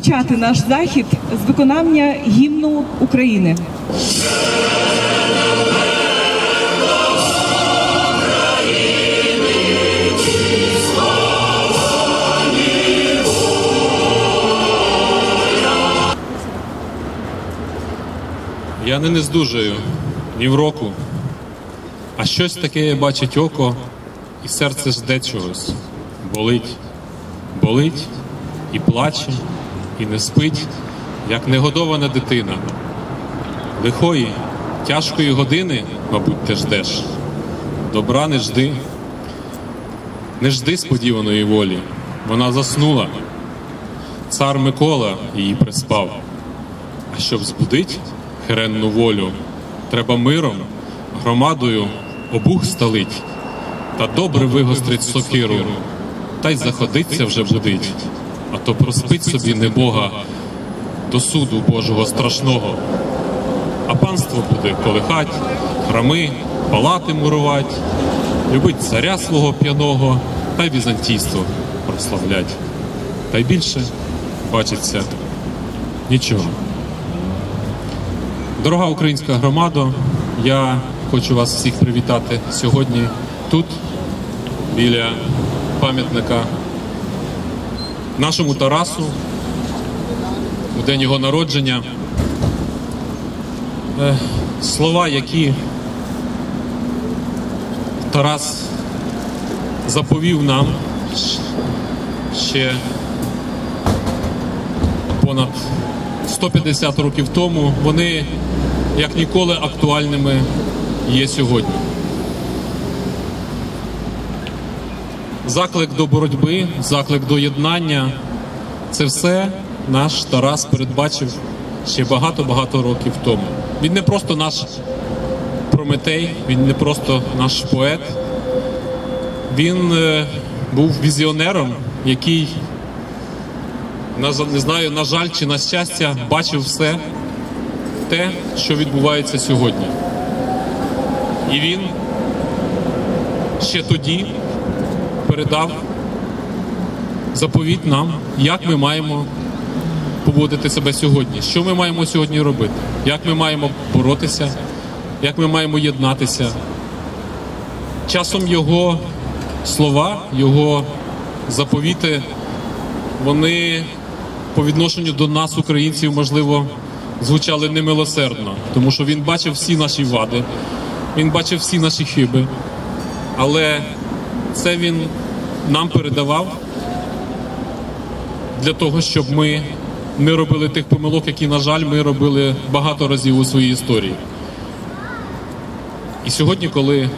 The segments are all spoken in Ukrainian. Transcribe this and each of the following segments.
розпочати наш захід з виконання гімну України. Я не нездужаю ні в року, а щось таке бачить око, і серце жде чогось. Болить, болить і плаче, і не спить, як негодована дитина. Лихої, тяжкої години, мабуть, ти ждеш. Добра не жди, не жди сподіваної волі. Вона заснула. Цар Микола її приспав. А щоб збудить херенну волю, треба миром, громадою обух сталить, та добре вигострить сокиру, та й заходиться вже будить, а то проспить собі небога до суду Божого страшного. А панство буде колихать, храми, палати мурувать, любить царя свого п'яного, та візантійство прославлять. Та й більше бачиться нічого. Дорога українська громада, я хочу вас всіх привітати сьогодні тут, біля пам'ятника нашому Тарасу, у день його народження. Е, Слова, які Тарас заповів нам ще понад 150 років тому, вони як ніколи актуальними є сьогодні. Заклик до боротьби, заклик до єднання це все наш Тарас передбачив ще багато-багато років тому. Він не просто наш Прометей, він не просто наш поет, він е, був візіонером, який не знаю, на жаль чи на щастя, бачив все те, що відбувається сьогодні. І він ще тоді передав заповіт нам, як ми маємо поводити себе сьогодні, що ми маємо сьогодні робити, як ми маємо боротися, як ми маємо єднатися. Часом його слова, його заповіти, вони по відношенню до нас, українців, можливо, звучали немилосердно, тому що він бачив всі наші вади, він бачив всі наші хиби, але це він нам передавав для того, щоб ми не робили тих помилок, які, на жаль, ми робили багато разів у своїй історії. І сьогодні, коли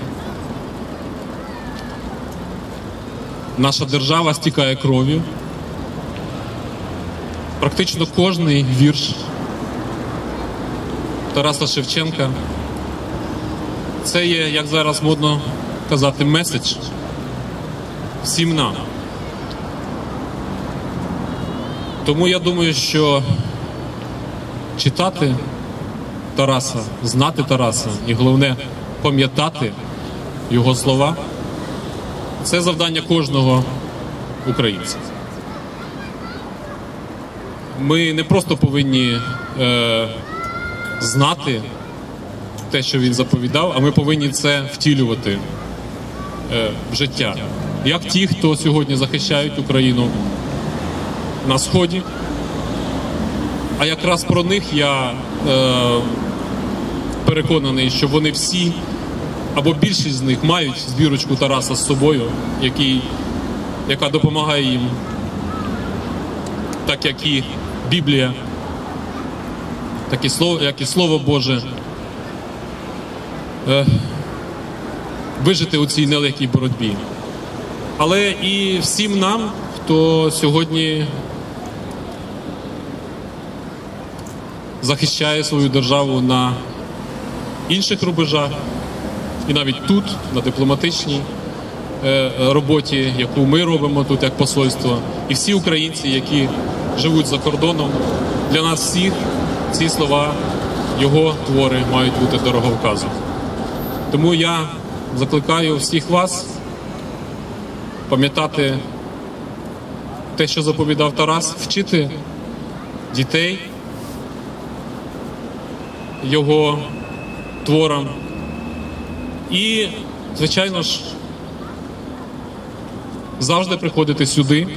наша держава стікає кров'ю, практично кожний вірш Тараса Шевченка це є, як зараз модно казати, меседж всім нам. Тому я думаю, що читати Тараса, знати Тараса і головне пам'ятати його слова це завдання кожного українця. Ми не просто повинні е, знати те, що він заповідав, а ми повинні це втілювати е, в життя. Як ті, хто сьогодні захищають Україну на сході. А якраз про них я е, переконаний, що вони всі або більшість з них мають збірочку Тараса з собою, який, яка допомагає їм, так як і Біблія, так і слово, як і Слово Боже, е, вижити у цій нелегкій боротьбі. Але і всім нам, хто сьогодні захищає свою державу на інших рубежах, і навіть тут, на дипломатичній е, роботі, яку ми робимо тут як посольство, і всі українці, які живуть за кордоном, для нас всіх ці слова, його твори мають бути дороговказом. Тому я закликаю всіх вас пам'ятати те, що заповідав Тарас, вчити дітей, його творам. І, звичайно ж, завжди приходити сюди,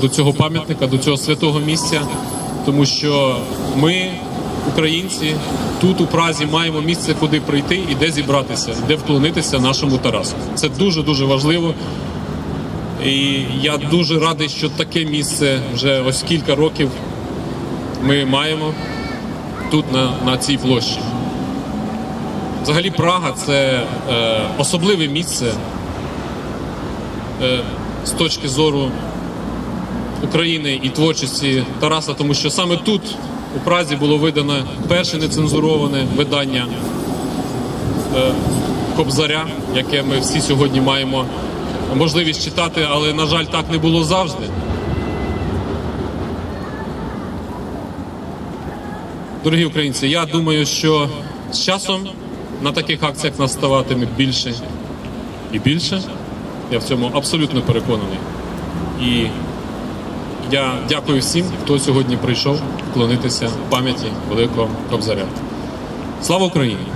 до цього пам'ятника, до цього святого місця, тому що ми, українці, тут у Празі маємо місце, куди прийти і де зібратися, де вклонитися нашому Тарасу. Це дуже дуже важливо. І я дуже радий, що таке місце вже ось кілька років ми маємо тут на, на цій площі. Взагалі, Прага це е, особливе місце е, з точки зору України і творчості Тараса, тому що саме тут, у Празі, було видано перше нецензуроване видання е, Кобзаря, яке ми всі сьогодні маємо можливість читати, але, на жаль, так не було завжди. Дорогі українці, я думаю, що з часом на таких акціях нас ставатиме більше і більше. Я в цьому абсолютно переконаний. І я дякую всім, хто сьогодні прийшов вклонитися пам'яті Великого Кобзаря. Слава Україні!